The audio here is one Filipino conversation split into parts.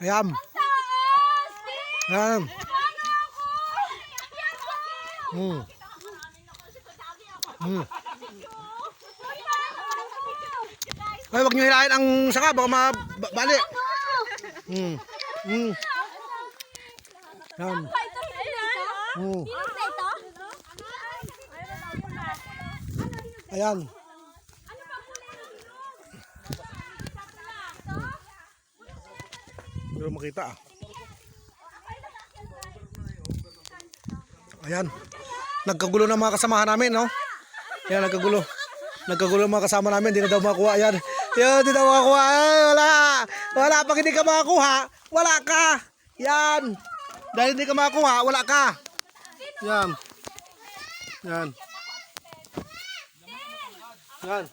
Ayan. Ayan. Hmm. Hmm. Ay, wag niyo hilahin ang saka, baka mabali. Hmm. Hmm. Ayan. Hmm. Ayan. Pero makita ah. Ayan. Nagkagulo ng mga kasamahan namin, no? Ayan, nagkagulo. Nagkagulo ng mga kasama namin, hindi na daw makuha. Ayan. Ayan, hindi daw makuha. Ay, wala. Wala, pag hindi ka makakuha, wala ka. Yan. Dahil hindi ka makakuha, wala ka. Yan. Yan. Yan.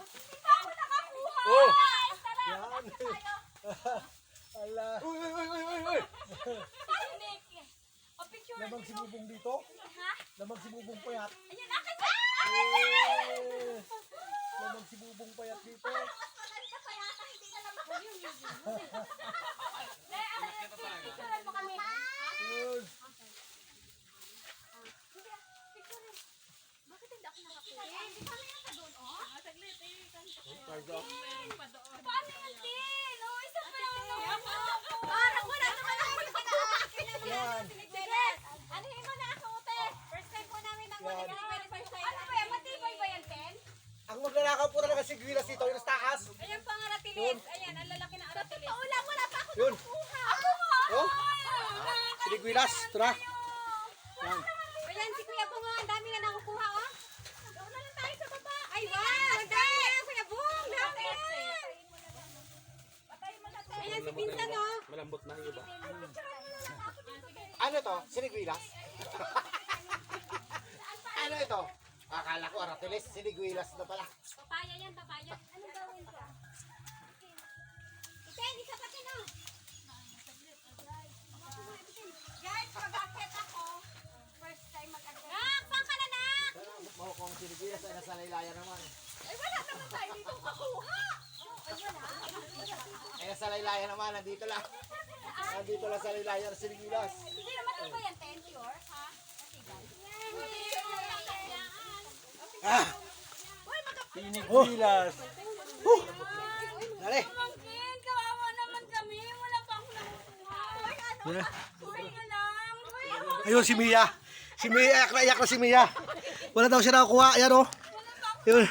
Oh. Yan. Ala. Uy, uy, uy, uy, uy, uy. Lamang si Bubong dito? Lamang si Bubong payat. Eh, Lamang si Bubong payat dito. Yun. Ang magnanakaw po talaga si Gwilas dito, yung sa taas. Ayan pa nga ratilis. Ayan, ang lalaki ng ratilis. Wala, wala pa ako Yun. nakuha. Oh, si Gwilas, tara. Yan. Ayan, si Kuya Bong, oh, ang dami na nakukuha, oh. Doon na lang tayo sa baba. Ay, wow! Ang dami na, Kuya Bong! Dami na! Ayan, si Pinsan, oh. Ano to? Sinigwilas? ano ito? Akala ko aratilis, sinigwilas na pala. Papaya yan, papaya. Anong gawin ka? Ito, hindi ka pati, no? Guys, pabakit ako. First time mag-ano. Nak, saan ka na, nak? Mau kong sinigwilas ay nasa laylaya naman. Ay, wala naman tayo dito kakuha. Ay, wala. Ay nasa laylaya naman, nandito lang. Nandito lang sa laylaya ng sinigwilas. Hindi naman ito ba yan, 10 pure, Uy, na lang. Uy, ako. Ayun si Mia. Si Mia, iyak na iyak na si Mia. Wala daw siya nakakuha. Ayan o. Yun.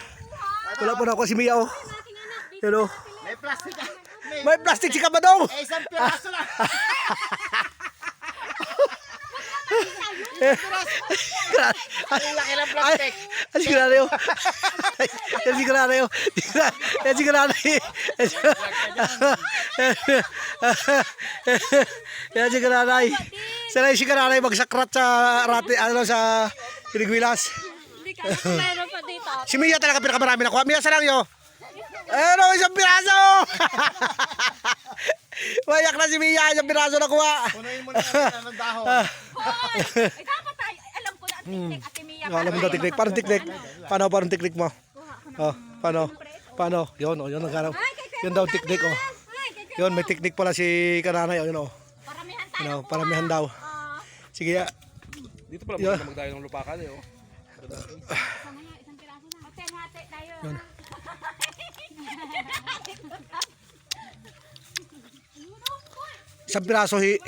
Wala pa nakuha si Mia o. Yan o. May plastic. May, May plastic si Kabadong. eh, isang piraso lang. Ang laki ng plastic. Ay, sigurado yun. Yan sigurado yun. Yan sigurado yun. Yan sigurado yun. Sana yung sigurado yun magsakrat sa rati, ano sa Pinigwilas. Si Mia talaga pinakamarami nakuha. Mia, sarang yun. Ano, isang piraso! Mayak na si Mia, isang piraso nakuha. Punuin mo na ng dahon. Ay, dapat tayo. Alam ko na, tiktik, ate Mia. Hmm. Alam mo daw tiklik, parang tiklik. Paano, parang tiklik mo? Oh, paano? Paano? Yun, oh, yun ang garap. Yun daw tiklik, oh. Yun, may tiklik pala si Kananay, oh, yun, oh. paramihan tayo. Ano, paramihan daw. Ah, Sige, ah. Dito pala Yeah. yeah. magdayo ng lupakan eh. Oh. Isang piraso lang. Ate, hati tayo. Yun. isang piraso, hi.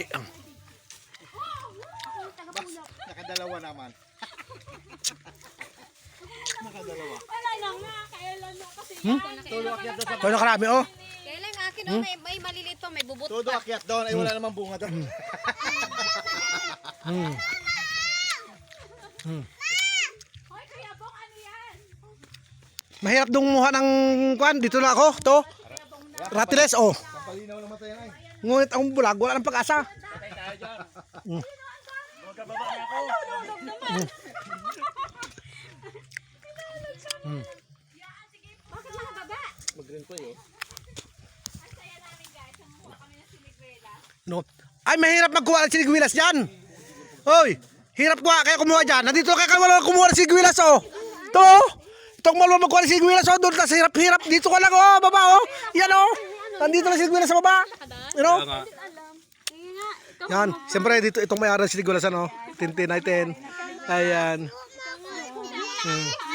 Nakadalawa naman. Nakadalawa. Wala na nga, kailan na kasi. Todo akyat doon sa Kaya nakarami, oh. Kailan akin, oh, may, may maliliit pa, may bubot Todo akyat doon. Ay wala namang bunga doon. Hmm. Hoy, Kuya Bong, ano yan? Mahirap dumuha ng kwan, dito na ako, to. Ratiles, oh. Palinaw naman tayo ay. Ngunit ang bulag, wala ng pag-asa. Mm. Bakit mga baba? Mag-green po eh. Oh. No. Ay, mahirap magkuha ng sinigwilas dyan. Hoy, hirap kuha, kaya kumuha dyan. Nandito kaya kaya wala kumuha ng sinigwilas, oh. To, oh. Itong maluwa magkuha ng sinigwilas, oh. Doon sa hirap-hirap. Dito ka lang, oh, baba, oh. Yan, oh. Nandito na sinigwilas sa baba. You know? Kaya nga. Yan, siyempre dito itong may aral si Gulasan, no? Tintin natin. Ayan. Ay,